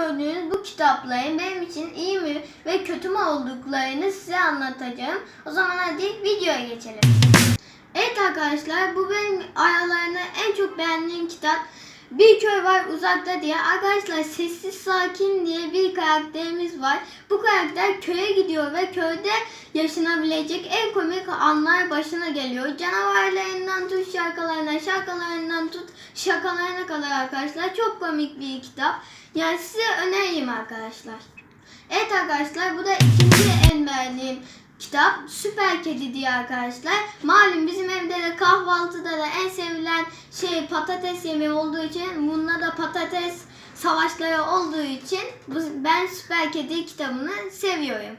gördüğünüz bu kitapların benim için iyi mi ve kötü mü olduklarını size anlatacağım. O zaman hadi videoya geçelim. Evet arkadaşlar bu benim aralarında en çok beğendiğim kitap. Bir köy var uzakta diye. Arkadaşlar sessiz sakin diye bir karakterimiz var. Bu karakter köye gidiyor ve köyde yaşanabilecek en komik anlar başına geliyor. Canavarlarından tut şarkılarına, şarkılarından tut şakalarına kadar arkadaşlar. Çok komik bir kitap. Yani size önereyim arkadaşlar. Evet arkadaşlar bu da ikinci en beğendiğim kitap Süper Kedi diye arkadaşlar. Malum bizim evde de kahvaltıda da en sevilen şey patates yemeği olduğu için bunda da patates savaşları olduğu için ben Süper Kedi kitabını seviyorum.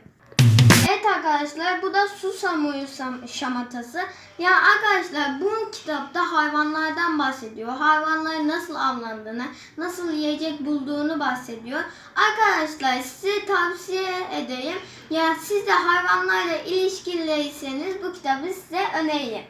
Evet arkadaşlar bu da Susamu'yu sam- şamatası. Ya arkadaşlar bu kitapta hayvanlardan bahsediyor. Hayvanların nasıl avlandığını, nasıl yiyecek bulduğunu bahsediyor. Arkadaşlar size tavsiye ederim. Ya siz de hayvanlarla ilişkiliyseniz bu kitabı size önereyim.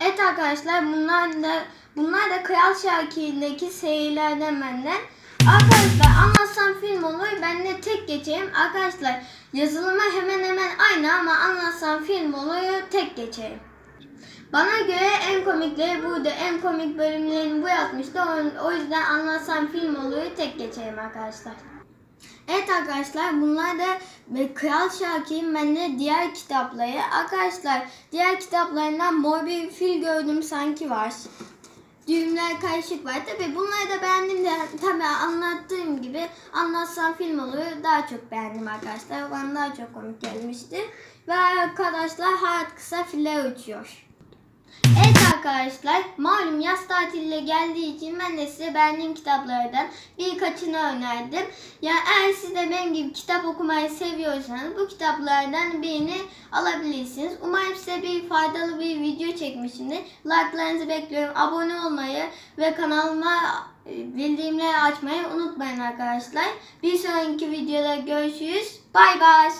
Evet arkadaşlar bunlar da bunlar da Kral Şakir'deki serilerden benden. Arkadaşlar anlatsam film olur ben de tek geçeyim. Arkadaşlar yazılımı hemen hemen aynı ama anlatsam film olur tek geçeyim. Bana göre en komikleri buydu. En komik bölümlerini bu yapmıştı. O- yüzden anlatsam film olur tek geçeyim arkadaşlar. Evet arkadaşlar bunlar da Kral Şakir'in bende diğer kitapları. Arkadaşlar diğer kitaplarından mor bir fil gördüm sanki var. Düğümler karışık var. Tabi bunları da beğendim de tabi anlattığım gibi anlatsam film oluyor. Daha çok beğendim arkadaşlar. Bana daha çok komik gelmişti. Ve arkadaşlar hayat kısa filler uçuyor. Evet arkadaşlar malum yaz tatili geldiği için ben de size beğendiğim kitaplardan birkaçını önerdim. Yani eğer siz de benim gibi kitap okumayı seviyorsanız bu kitaplardan birini alabilirsiniz. Umarım size bir faydalı bir video çekmişimdir. Like'larınızı bekliyorum. Abone olmayı ve kanalıma bildirimleri açmayı unutmayın arkadaşlar. Bir sonraki videoda görüşürüz. Bay bay.